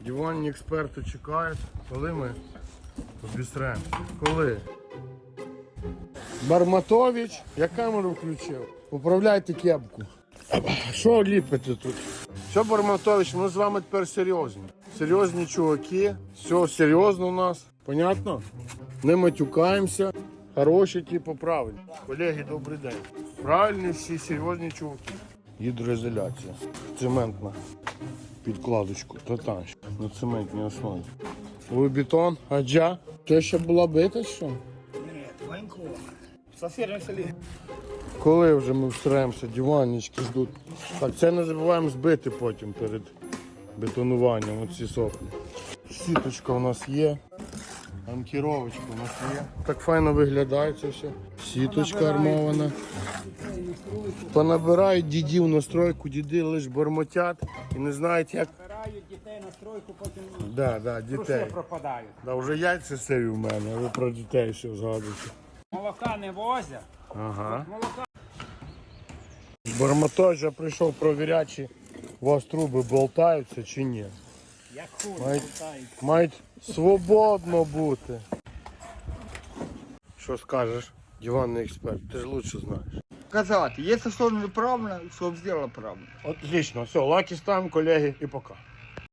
Диванні експерти чекають, коли ми обістремо. Коли? Барматович, я камеру включив. Управляйте кепку. Що ліпите тут? Все, Барматович, ми з вами тепер серйозні. Серйозні чуваки, все серйозно у нас. Понятно? Не матюкаємося. Хороші, типу, правильні. Колеги, добрий день. Правильні всі серйозні чуваки. Гідроізоляція. Цементна підкладочку, татан на цементній основі. Луйбетон, аджа. Це ще була бита, що? Нет, военкова. В соседнем селе. Коли вже ми встаємося, диваннички ждуть. Так, це не забуваємо збити потім перед бетонуванням оці соплі. Сіточка у нас є. Анкіровочка у нас є. Так файно виглядає це все. Сіточка армована. Понабирають дідів настройку, діди лише бормотять і не знають, як. Збирають дітей на стройку, потім Да, да, дітей. пропадають. Да, вже яйця сиві в мене, ви про дітей ще згадуєте. Молока не возять. Ага. Молока я прийшов провіряти, чи у вас труби болтаються чи ні. як хуй Мають, болтають. мають свободно бути. Що скажеш, диванний експерт, ти ж лучше знаєш. Казати, якщо що неправильно, щоб зробила правильно. Отлично, все, лаки ставимо, колеги, і пока.